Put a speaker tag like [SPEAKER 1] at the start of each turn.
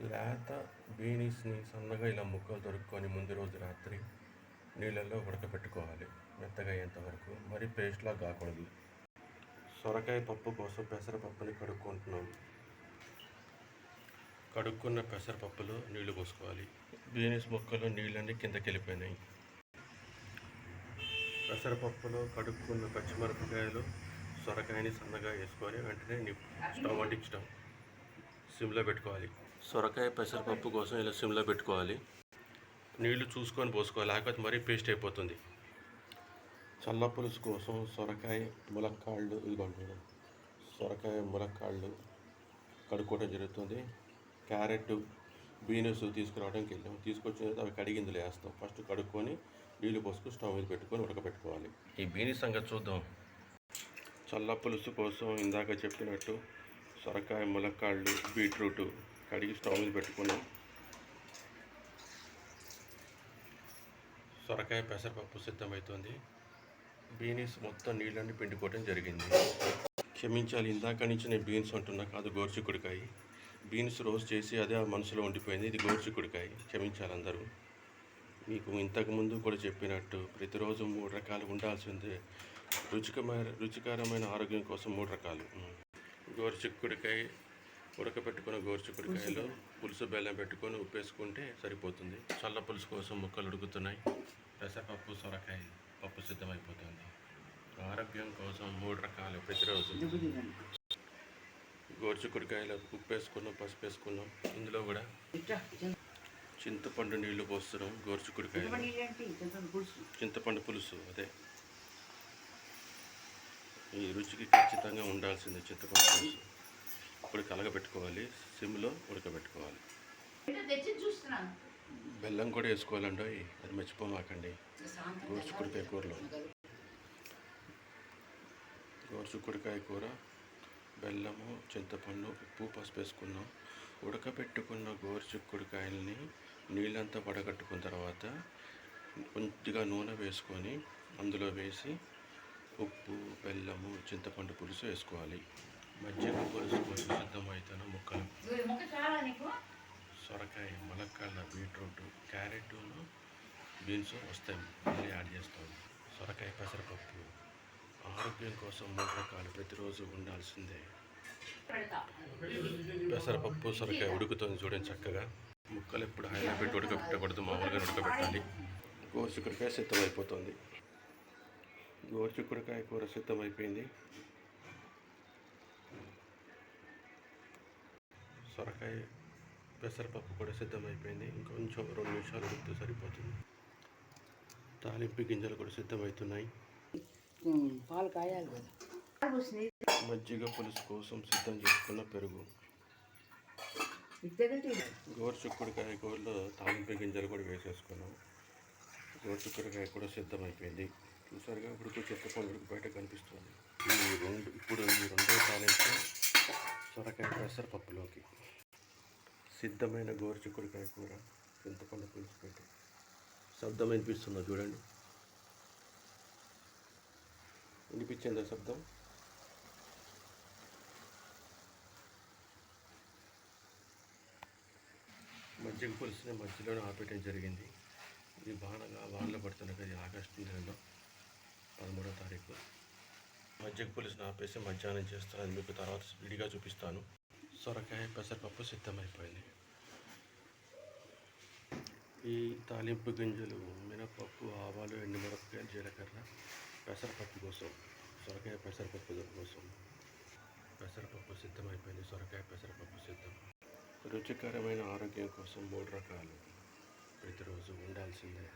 [SPEAKER 1] లేత బీనీస్ని సన్నగా ఇలా ముక్కలు దొరుకుకొని ముందు రోజు రాత్రి నీళ్ళల్లో ఉడకబెట్టుకోవాలి మెత్తగా అయ్యేంతవరకు మరి పేస్ట్లా కాకూడదు. సొరకాయ పప్పు కోసం పెసరపప్పుని కడుక్కుంటున్నాం. కడుక్కున్న పెసరపప్పులో నీళ్ళు పోసుకోవాలి. బీనీస్ ముక్కలు నీళ్ళన్నీ కిందకి వెళ్ళిపోయినాయి. పెసరపప్పులో కడుక్కున్న పచ్చిమిరపకాయలు సొరకాయని సన్నగా వేసుకొని వెంటనే స్టవ్ అంటించడం. సిమ్లో పెట్టుకోవాలి. సొరకాయ పెసరపప్పు కోసం ఇలా సిమ్లో పెట్టుకోవాలి. నీళ్ళు చూసుకొని పోసుకోవాలి. లేకపోతే మరీ పేస్ట్ అయిపోతుంది. చల్ల పులుసు కోసం సొరకాయ ములక్కాళ్ళు ఇదిగోండి. సొరకాయ ములక్కాళ్ళు కడుక్కోవడం జరుగుతుంది. క్యారెట్ బీనస్ తీసుకురావడానికి వెళ్ళాం తీసుకొచ్చిన తర్వాత అవి కడిగిందులో వేస్తాం. ఫస్ట్ కడుక్కొని నీళ్ళు పోసుకొని స్టవ్ మీద పెట్టుకొని ఉడకబెట్టుకోవాలి. ఈ బీని సంగతి చూద్దాం. చల్ల పులుసు కోసం ఇందాక చెప్పినట్టు సొరకాయ ములక్కాళ్ళు బీట్రూట్ కడిగి స్టవ్ మీద పెట్టుకున్నాం సొరకాయ పెసరపప్పు సిద్ధమవుతుంది బీనీస్ మొత్తం నీళ్ళని పిండుకోవడం జరిగింది. క్షమించాలి ఇందాక నుంచి నేను బీన్స్ అంటున్నా కాదు గోర్చిక్కుడికాయ బీన్స్ రోస్ట్ చేసి అదే ఆ మనసులో ఉండిపోయింది ఇది గోర్చిక్కుడికాయ క్షమించాలి అందరూ. మీకు ఇంతకు ముందు కూడా చెప్పినట్టు ప్రతిరోజు మూడు రకాలు ఉండాల్సిందే. రుచికమైన రుచికరమైన ఆరోగ్యం కోసం మూడు రకాలు. గోరుచిక్కుడికాయ ఉడకపెట్టుకున్న గోరుచిక్కుడికాయలో పులుసు. బెల్లం పెట్టుకొని ఉప్పేసుకుంటే సరిపోతుంది. చల్ల పులుసు కోసం ముక్కలు ఉడుకుతున్నాయి. పెసరపప్పు సొరకాయ పప్పు సిద్ధమైపోతుంది. ఆరోగ్యం కోసం మూడు రకాలు ప్రతిరోజు. గోరుచిక్కుడికాయలో ఉప్పు వేసుకున్నాం పసుపు వేసుకున్నాం ఇందులో కూడా చింతపండు నీళ్ళు పోస్తున్నాం గోరుచిక్కుడికాయలు చింతపండు పులుసు అదే. ఈ రుచికి ఖచ్చితంగా ఉండాల్సిందే చింతపండు పులుసు. ఇప్పుడు కలగబెట్టుకోవాలి సిమ్లో ఉడకబెట్టుకోవాలి. బెల్లం కూడా వేసుకోవాలండి అది మర్చిపోమాకండి గోరుచిక్కుడికాయ కూరలో. గోరుచిక్కుడికాయ కూర బెల్లము చింతపండు ఉప్పు పసుపు వేసుకున్నాం. ఉడకబెట్టుకున్న గోరుచిక్కుడికాయల్ని నీళ్ళంతా వడగట్టుకున్న తర్వాత కొద్దిగా నూనె వేసుకొని అందులో వేసి ఉప్పు బెల్లము చింతపండు పులుసు వేసుకోవాలి. మజ్జిగ పులుసు కోసం సిద్ధమవుతాను ముక్కలు సొరకాయ ములక్కాళ్ళ బీట్రూట్ క్యారెట్ను బీన్స్ వస్తాయి. మళ్ళీ యాడ్ చేస్తాం సొరకాయ పెసరపప్పు. ఆరోగ్యం కోసం మూడు రకాలు ప్రతిరోజు ఉండాల్సిందే. పెసరపప్పు సొరకాయ ఉడుకుతుంది చూడండి చక్కగా. ముక్కలు ఎప్పుడు హైలో పెట్టి ఉడకబెట్టకూడదు మామూలుగా ఉడకబెట్టాలి. గోరుచిక్కుడికాయ సిద్ధమైపోతుంది. గోరుచిక్కుడికాయ కూర సిద్ధమైపోయింది. సొరకాయ పెసరపప్పు కూడా సిద్ధమైపోయింది. ఇంకొంచెం రెండు నిమిషాలు ఉడికితే సరిపోతుంది. తాలింపు గింజలు కూడా సిద్ధమవుతున్నాయి.
[SPEAKER 2] పాలు కాయాలి కదా.
[SPEAKER 1] మజ్జిగ పులుసు కోసం సిద్ధం చేసుకున్న పెరుగు?
[SPEAKER 2] ఇద్దరంటే
[SPEAKER 1] గోరుచుక్కుడికాయ కూరలో తాలింపు గింజలు కూడా వేసేసుకున్నాం. గోరుచుక్కుడికాయ కూడా సిద్ధమైపోయింది. చూసారుగా ఇప్పుడు చింతపండు బయట కనిపిస్తుంది. ఈ రెండు ఇప్పుడు ఈ రెండో తాలింపు సొరకాయ పెసరపప్పులోకి సిద్ధమైన గోరుచుక్కుడికాయ కూర చింతపండు పులుసు పెట్టి శబ్దం వినిపిస్తుందో చూడండి. వినిపించిందా శబ్దం? మజ్జిగ పులుసుని మధ్యలోనే ఆపేయడం జరిగింది. ఇది బాగా వానలో పడుతున్న కదా ఆగస్టు నెలలో పదమూడో తారీఖు. మజ్జిగ పులుసును ఆపేసి మధ్యాహ్నం చేస్తాను అది మీకు తర్వాత విడిగా చూపిస్తాను. సొరకాయ పెసరపప్పు సిద్ధమైపోయింది. ఈ తాలింపు గింజలు మినపప్పు ఆవాలు ఎండుమిరపకాయలు జీలకర్ర పెసరపప్పు కోసం సొరకాయ పెసరపప్పు కోసం. పెసరపప్పు సిద్ధమైపోయింది. సొరకాయ పెసరపప్పు సిద్ధం. రుచికరమైన ఆరోగ్యం కోసం మూడు రకాలు. ప్రతిరోజు ఉండాల్సిందే.